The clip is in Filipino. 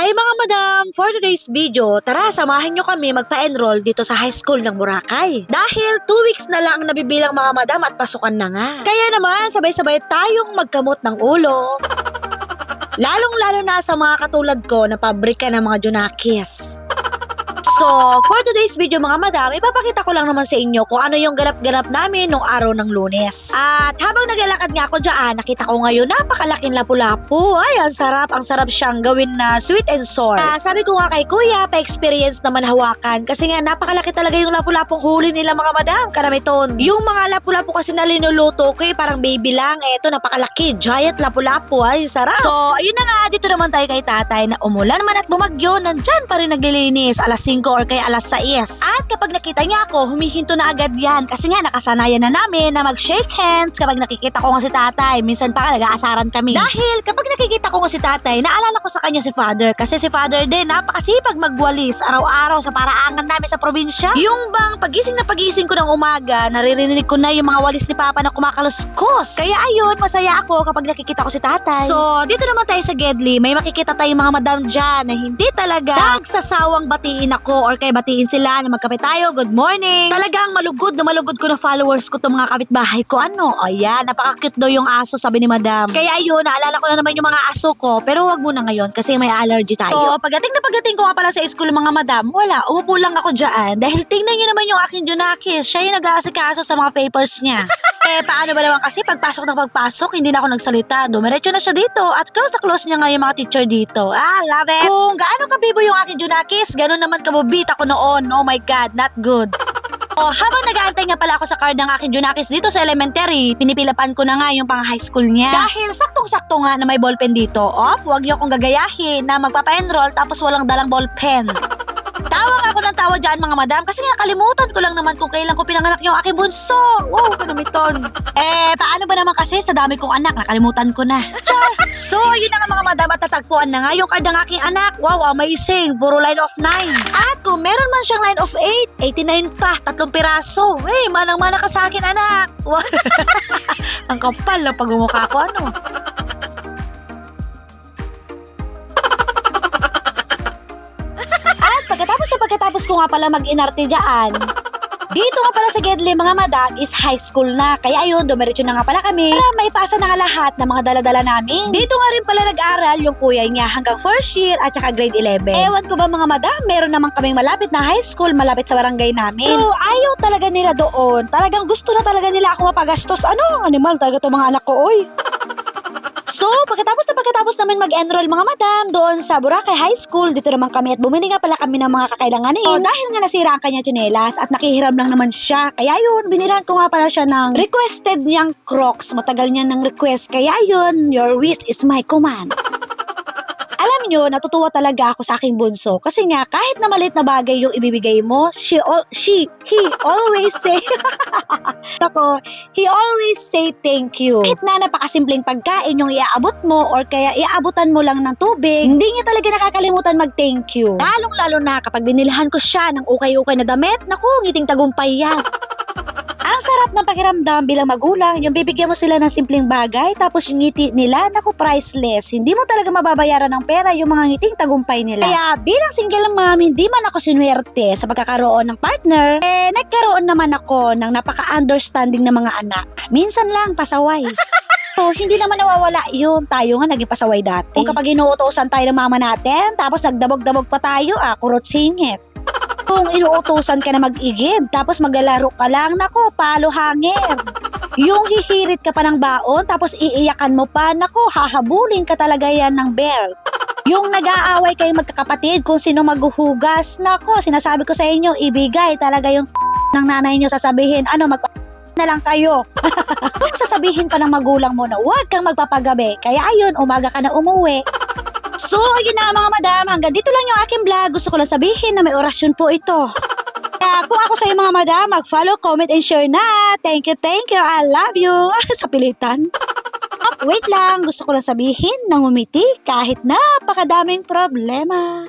Hi mga madam! For today's video, tara samahan nyo kami magpa-enroll dito sa high school ng Boracay. Dahil 2 weeks na lang ang nabibilang mga madam at pasukan na nga. Kaya naman, sabay-sabay tayong magkamot ng ulo. Lalong-lalo na sa mga katulad ko na pabrika ng mga Junakis. So, for today's video mga madam, ipapakita ko lang naman sa inyo kung ano yung ganap-ganap namin nung araw ng lunes. At habang naglalakad nga ako dyan, nakita ko ngayon napakalaking lapu-lapu. Ay, ang sarap. Ang sarap siyang gawin na sweet and sour. Ah, sabi ko nga kay kuya, pa-experience naman hawakan. Kasi nga napakalaki talaga yung lapu-lapong huli nila mga madam. Karamiton. Yung mga lapu-lapu kasi na linuluto ko eh, parang baby lang. Eto, napakalaki. Giant lapu-lapu. Ay, sarap. So, ayun na nga. Dito naman tayo kay tatay na umulan man at bumagyo. Nandyan pa rin naglilinis. Alas 5 or kaya alas 6. At kapag nakita niya ako, humihinto na agad yan. Kasi nga nakasanayan na namin na mag-shake hands kapag nakikita ko nga si tatay. Minsan pa nag-aasaran kami. Dahil kapag nakikita ko nga si tatay, naalala ko sa kanya si father. Kasi si father din, napakasipag magwalis araw-araw sa paraangan namin sa probinsya. Yung bang pagising na pagising ko ng umaga, naririnig ko na yung mga walis ni papa na kumakaluskos. Kaya ayun, masaya ako kapag nakikita ko si tatay. So, dito naman tayo sa Gedli, may makikita tayong mga madam dyan na hindi talaga nagsasawang batiin ako or kay batiin sila na magkape tayo, good morning. Talagang malugod na malugod ko na followers ko to mga kapitbahay ko. Ano? Ayan, napaka-cute daw yung aso, sabi ni madam. Kaya ayun, naalala ko na naman yung mga aso ko, pero wag muna ngayon kasi may allergy tayo. So, pagdating na pagdating ko nga pala sa school mga madam, wala, umupo lang ako dyan dahil tingnan niyo naman yung aking Junakis. Siya yung nag-aasikaso sa mga papers niya. eh, paano ba naman kasi pagpasok na pagpasok, hindi na ako nagsalita. Dumiretso na siya dito at close na close niya nga yung mga teacher dito. Ah, love it. Kung gaano kabibo yung aking Junakis, ganun naman kabubit ako noon. Oh my God, not good. Oh, habang nag-aantay nga pala ako sa card ng aking Junakis dito sa elementary, pinipilapan ko na nga yung pang high school niya. Dahil saktong-sakto nga na may ballpen dito. Op, huwag niyo akong gagayahin na magpapa-enroll tapos walang dalang ballpen. Tawa nga ako ng tawa dyan mga madam kasi nakalimutan ko lang naman kung kailan ko pinanganak yung aking bunso. Wow, kanamiton. Eh, paano ba naman kasi sa dami kong anak, nakalimutan ko na. So, yun na nga mga madam at tatagpuan na nga yung card ng aking anak. Wow, amazing. Puro line of 9. At kung meron man siyang line of 8, 89 pa, tatlong piraso. Eh, manang-mana ka sa akin anak. Wow. Ang kapal ng pagmumukha ko, ano? Nga pala mag-inarte dyan, dito nga pala sa Gedli mga madam is high school na. Kaya ayun, dumiretso na nga pala kami para maipasa na nga lahat ng mga daladala namin. Dito nga rin pala nag-aral yung kuya niya hanggang first year at saka grade 11. Ewan ko ba mga madam, meron naman kaming malapit na high school malapit sa barangay namin. Pero ayaw talaga nila doon. Talagang gusto na talaga nila ako mapagastos. Ano? Animal talaga to mga anak ko, oy. So, pagkatapos na pagkatapos namin mag-enroll mga madam doon sa Boracay High School, dito naman kami at bumili nga pala kami ng mga kakailanganin. Oh, dahil nga nasira ang kanya tsinelas at nakihiram lang naman siya. Kaya yun, binilhan ko nga pala siya ng requested niyang crocs. Matagal niya ng request. Kaya yun, your wish is my command. Alam nyo, natutuwa talaga ako sa aking bunso kasi nga kahit na maliit na bagay yung ibibigay mo, she, all, she, he always say, ako, he always say thank you. Kahit na napakasimpleng pagkain yung iaabot mo or kaya iaabutan mo lang ng tubig, hindi niya talaga nakakalimutan mag-thank you. Lalong-lalo na kapag binilhan ko siya ng ukay-ukay na damit, naku, ngiting tagumpay yan. Ang sarap ng pakiramdam bilang magulang, yung bibigyan mo sila ng simpleng bagay, tapos yung ngiti nila, naku, priceless. Hindi mo talaga mababayaran ng pera yung mga ngiting tagumpay nila. Kaya bilang single mom, hindi man ako sinwerte sa pagkakaroon ng partner, eh, nagkaroon naman ako ng napaka-understanding ng mga anak. Minsan lang, pasaway. So, hindi naman nawawala yun. Tayo nga naging pasaway dati. Kung kapag inuutosan tayo ng mama natin, tapos nagdabog-dabog pa tayo, ah, kurot singit. Kung inuutosan ka na mag-igib, tapos maglalaro ka lang, nako, palo hangin. Yung hihirit ka pa ng baon, tapos iiyakan mo pa, nako, hahabulin ka talaga yan ng belt. Yung nag-aaway kayo magkakapatid kung sino maghuhugas, nako, sinasabi ko sa inyo, ibigay talaga yung ng nanay nyo sasabihin, ano, mag na lang kayo. Sasabihin pa ng magulang mo na huwag kang magpapagabi. Kaya ayun, umaga ka na umuwi. So, yun na mga madam, hanggang dito lang yung aking vlog. Gusto ko lang sabihin na may orasyon po ito. Kaya kung ako sa'yo mga madam, mag-follow, comment, and share na. Thank you, thank you. I love you. Sa pilitan. Wait lang. Gusto ko lang sabihin na ngumiti kahit napakadaming problema.